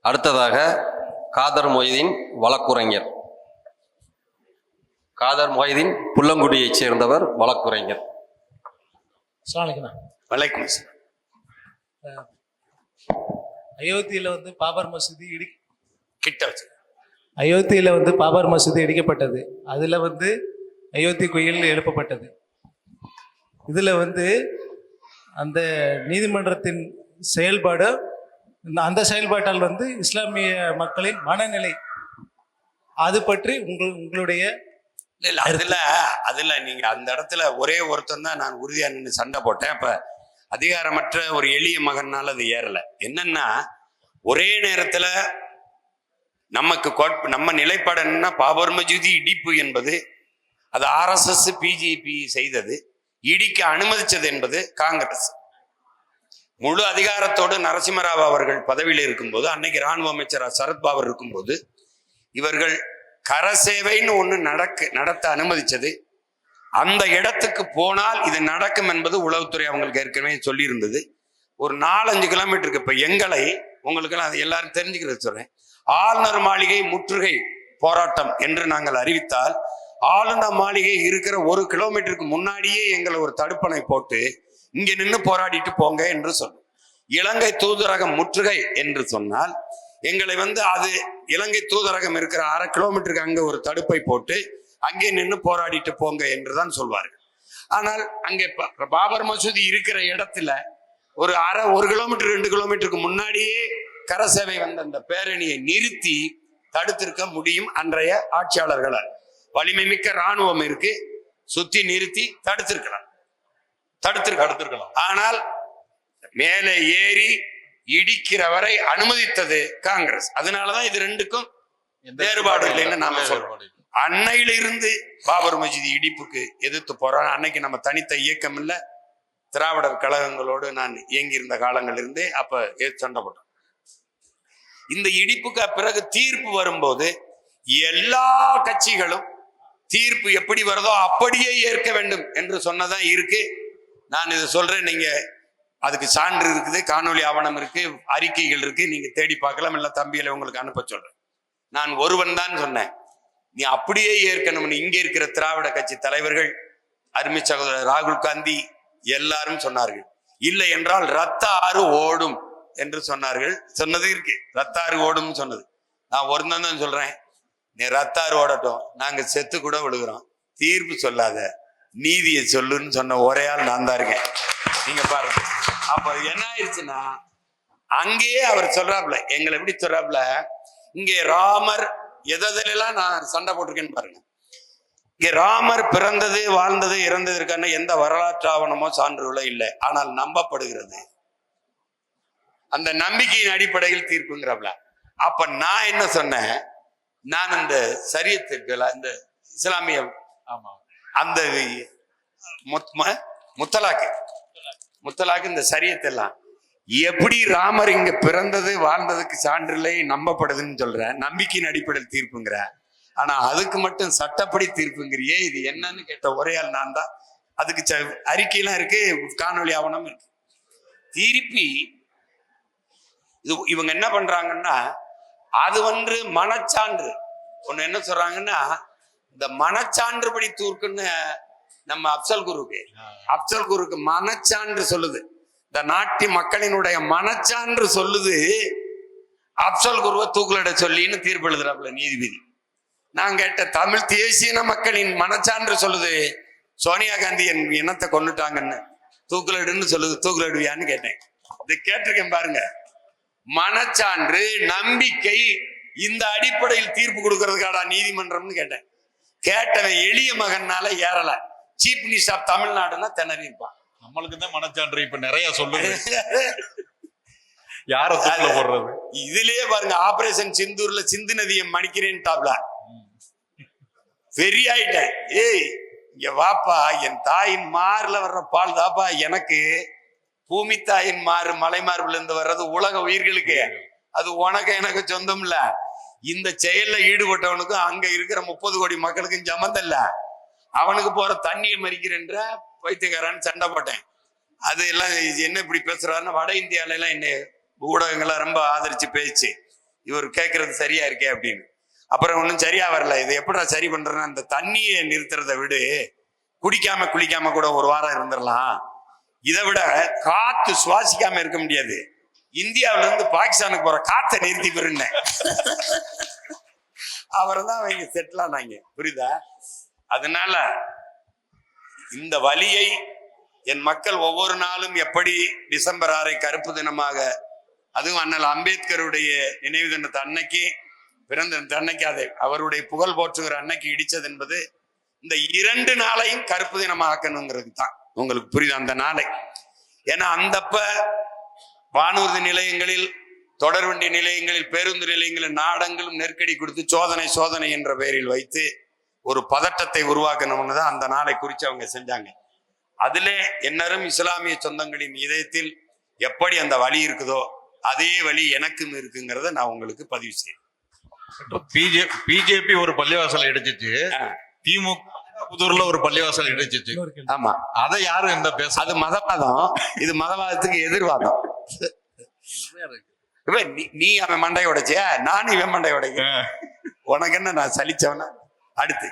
அடுத்ததாக காதர் மொய்தீன் வழக்குரைஞர். காதர் மொய்தீன் புல்லங்குடியைச் சேர்ந்தவர் வழக்குரைஞர். வலைக்கும். அயோத்தியில வந்து பாபர் மசூதி இடி கிட்ட வச்சு அயோத்தியில வந்து பாபர் மசூதி இடிக்கப்பட்டது. அதுல வந்து அயோத்தி கோயில் எழுப்பப்பட்டது. இதுல வந்து அந்த நீதிமன்றத்தின் செயல்பாடு அந்த செயல்பாட்டால் வந்து இஸ்லாமிய மக்களின் மனநிலை அது பற்றி உங்கள் உங்களுடைய இல்லை அதில் அதில் நீங்கள் அந்த இடத்துல ஒரே ஒருத்தன் தான் நான் உறுதியாக நின்று சண்டை போட்டேன். அப்போ அதிகாரமற்ற ஒரு எளிய மகன்னால் அது ஏறலை. என்னன்னா ஒரே நேரத்தில் நமக்கு கோட்- நம்ம நிலைப்பாடு என்னன்னா பாபர்மஜூதி இடிப்பு என்பது அது ஆர்எஸ்எஸ் பிஜேபி செய்தது இடிக்க அனுமதிச்சது என்பது காங்கிரஸ். முழு அதிகாரத்தோடு நரசிம்மராவ் அவர்கள் பதவியில் இருக்கும்போது அன்னைக்கு ராணுவ அமைச்சர் சரத்பவார் இருக்கும்போது இவர்கள் கரசேவைன்னு ஒன்று நடக்க நடத்த அனுமதிச்சது. அந்த இடத்துக்கு போனால் இது நடக்கும் என்பது உளவுத்துறை அவங்களுக்கு ஏற்கனவே சொல்லியிருந்தது. ஒரு நாலஞ்சு கிலோமீட்டருக்கு இப்போ எங்களை உங்களுக்கு அது எல்லாரும் தெரிஞ்சுக்கிறது சொல்றேன். ஆளுநர் மாளிகை முற்றுகை போராட்டம் என்று நாங்கள் அறிவித்தால் ஆளுநர் மாளிகை இருக்கிற ஒரு கிலோமீட்டருக்கு முன்னாடியே எங்களை ஒரு தடுப்பணை போட்டு இங்க நின்று போராடிட்டு போங்க என்று சொல்லும் இலங்கை தூதரகம் முற்றுகை என்று சொன்னால் எங்களை வந்து அது இலங்கை தூதரகம் இருக்கிற அரை கிலோமீட்டருக்கு அங்க ஒரு தடுப்பை போட்டு அங்கே நின்று போராடிட்டு போங்க என்றுதான் சொல்வார்கள். ஆனால் அங்கே பாபர் மசூதி இருக்கிற இடத்துல ஒரு அரை ஒரு கிலோமீட்டர் ரெண்டு கிலோமீட்டருக்கு முன்னாடியே கரசேவை வந்த அந்த பேரணியை நிறுத்தி தடுத்திருக்க முடியும் அன்றைய ஆட்சியாளர்களால். வலிமை மிக்க ராணுவம் இருக்கு சுத்தி நிறுத்தி தடுத்திருக்கலாம் தடுத்திருக்க தடுத்திருக்கலாம். ஆனால் மேலே ஏறி இடிக்கிற வரை அனுமதித்தது காங்கிரஸ் அதனாலதான் இது ரெண்டுக்கும் வேறுபாடு இல்லைன்னு நாம சொல்றோம். இல்லை. அன்னையிலிருந்து பாபர் மஜிதி இடிப்புக்கு எதிர்த்து போறோம் அன்னைக்கு நம்ம தனித்த இயக்கம் இல்ல திராவிடர் கழகங்களோடு நான் இயங்கியிருந்த காலங்கள் இருந்தே அப்ப சண்டை போட்டோம் இந்த இடிப்புக்கு பிறகு தீர்ப்பு வரும்போது எல்லா கட்சிகளும் தீர்ப்பு எப்படி வருதோ அப்படியே ஏற்க வேண்டும் என்று சொன்னதான் இருக்கு நான் இதை சொல்றேன் நீங்க அதுக்கு சான்று இருக்குது காணொளி ஆவணம் இருக்கு அறிக்கைகள் இருக்கு நீங்க தேடி பார்க்கலாம் இல்லை தம்பியில உங்களுக்கு அனுப்ப சொல்றேன். நான் ஒருவன் தான் சொன்னேன். நீ அப்படியே ஏற்கணும்னு இங்கே இருக்கிற திராவிட கட்சி தலைவர்கள் அருமை சகோதரர் ராகுல் காந்தி எல்லாரும் சொன்னார்கள். இல்லை என்றால் ரத்த ஆறு ஓடும் என்று சொன்னார்கள். சொன்னது இருக்கு. ரத்த ஆறு ஓடும்னு சொன்னது. நான் ஒரு தான் சொல்றேன். நீ ரத்த ஆறு ஓடட்டும். நாங்க செத்து கூட விழுகிறோம். தீர்ப்பு சொல்லாத. நீதியை சொல்லுன்னு சொன்ன ஒரே ஆள் நான் தான் இருக்கேன். நீங்க பாருங்க. அப்ப என்ன ஆயிடுச்சுன்னா அங்கேயே அவர் சொல்றாப்ல எங்களை எப்படி சொல்றாப்ல இங்கே ராமர் எதெல்லாம் நான் சண்டை போட்டிருக்கேன்னு பாருங்க. இங்கே ராமர் பிறந்தது வாழ்ந்தது இறந்ததற்கான எந்த வரலாற்று ஆவணமோ சான்றுகளோ இல்லை. ஆனால் நம்பப்படுகிறது. அந்த நம்பிக்கையின் அடிப்படையில் தீர்ப்புங்கிறாப்ல அப்ப நான் என்ன சொன்னேன்? நான் இந்த சரியத்திற்குல இந்த இஸ்லாமிய ஆமா. அந்த முத்- ம- முத்தலாக்கு. முத்தலாக்கு இந்த சரியத்தெல்லாம். எப்படி ராமர் இங்க பிறந்தது வாழ்ந்ததுக்கு சான்றில்லை நம்பப்படுதுன்னு சொல்ற நம்பிக்கையின் அடிப்படையில் தீர்ப்புங்கிற. ஆனா அதுக்கு மட்டும் சட்டப்படி தீர்ப்புங்கிறியே இது என்னன்னு கேட்ட ஒரே ஆள் நான் தான் அதுக்கு ச- அறிக்கையெல்லாம் இருக்கு காணொலி ஆவணம் இருக்கு. திருப்பி இது இவங்க என்ன பண்றாங்கன்னா அது வந்து மனச்சான்று. ஒன்று என்ன சொல்றாங்கன்னா இந்த மனச்சான்றுபடி தூர்க்குன்னு நம்ம அப்சல் குருக்கு அப்சல் குருக்கு மனச்சான்று சொல்லுது. இந்த நாட்டு மக்களினுடைய மனச்சான்று சொல்லுது. அப்சல் குருவை தூக்கிலிட சொல்லின்னு தீர்ப்பு எழுதுறாப்புல நீதிபதி. நான் கேட்ட தமிழ் தேசிய மக்களின் மனச்சான்று சொல்லுது. சோனியா காந்தி என் இனத்தை கொண்டுட்டாங்கன்னு தூக்கிலிடுன்னு சொல்லுது தூக்கிலிடுவியான்னு கேட்டேன். இது கேட்டிருக்கேன் பாருங்க. மனச்சான்று நம்பிக்கை இந்த அடிப்படையில் தீர்ப்பு கொடுக்கறதுக்காடா நீதிமன்றம்னு கேட்டேன். கேட்டவன் எளிய மகன்னால ஏறல. சீஃப் மினிஸ்டர் ஆஃப் தமிழ்நாடுன்னா திணறி இருப்பான் நம்மளுக்கு தான் மனச்சான்று இப்ப நிறைய சொல்லுது. யார போடுறது? இதுலயே பாருங்க ஆபரேஷன் சிந்தூர்ல சிந்து நதியை மடிக்கிறேன்ட்டாப்ல. வெறி ஆயிட்டேன் ஏய் இங்க வாப்பா என் தாயின் மாறுல வர்ற பால் தாப்பா எனக்கு பூமி தாயின் மாறு மலை மார்புல இருந்து வர்றது உலக உயிர்களுக்கு. அது உனக்கு எனக்கு சொந்தம் இல்ல இந்த செயல்ல ஈடுபட்டவனுக்கும் அங்க இருக்கிற முப்பது கோடி மக்களுக்கும் சம்மந்தம் அவனுக்கு போற தண்ணியை மறிக்கிறேன்ற பைத்தியக்காரன் சண்டை போட்டேன். அது எல்லாம் இது என்ன இப்படி பேசுறாருன்னா வட இந்தியால எல்லாம் என்ன ஊடகங்களை ரொம்ப ஆதரிச்சு பேச்சு. இவர் கேட்கறது சரியா இருக்கே அப்படின்னு. அப்புறம் ஒன்றும் சரியா வரல. இது எப்படா சரி பண்றேன்னா அந்த தண்ணியை நிறுத்துறத விடு. குடிக்காம குளிக்காம கூட ஒரு வாரம் இருந்துடலாம். இதை விட காத்து சுவாசிக்காம இருக்க முடியாது. இந்தியாவில இருந்து பாகிஸ்தானுக்கு போற காற்றை நிறுத்தி பெருன்னேன் அவர் தான் அவங்க செட்டில் ஆனாங்க. புரியுதா? அதனால இந்த வழியை என் மக்கள் ஒவ்வொரு நாளும் எப்படி டிசம்பர் ஆறை கருப்பு தினமாக அதுவும் அண்ணல் அம்பேத்கருடைய நினைவு தினத்தை அன்னைக்கு பிறந்த அன்னைக்கு அதை அவருடைய புகழ் போற்றுகிற அன்னைக்கு இடித்தது என்பது இந்த இரண்டு நாளையும் கருப்பு தினமாக்கணுங்கிறது தான். உங்களுக்கு புரியுது? அந்த நாளை. ஏன்னா அந்தப்ப வானூர்தி நிலையங்களில் தொடர்வண்டி நிலையங்களில் பேருந்து நிலையங்களில் நாடங்களும் நெருக்கடி கொடுத்து சோதனை சோதனை என்ற பெயரில் வைத்து ஒரு பதட்டத்தை உருவாக்கணும்னு தான் அந்த நாளை குறித்து அவங்க செஞ்சாங்க. அதிலே என்னரும் இஸ்லாமிய சொந்தங்களின் இதயத்தில் எப்படி அந்த வழி இருக்குதோ அதே வழி எனக்கும் இருக்குங்கிறத நான் உங்களுக்கு பதிவு செய்யறேன் பிஜேபி ஒரு பள்ளிவாசல் ஆ. திமுக புதூர்ல ஒரு பள்ளிவாசல் இடிச்சிச்சு. ஆமா. அதை யாரும் என்ன பேச அது மதவாதம். இது மதவாதத்துக்கு எதிர்வாதம். இவன் நீ- நீ அவன் மண்டை உடைச்சியா? நான் இவன் மண்டை உடைக்க உனக்கு என்ன நான் சலிச்சவனா? அடுத்து.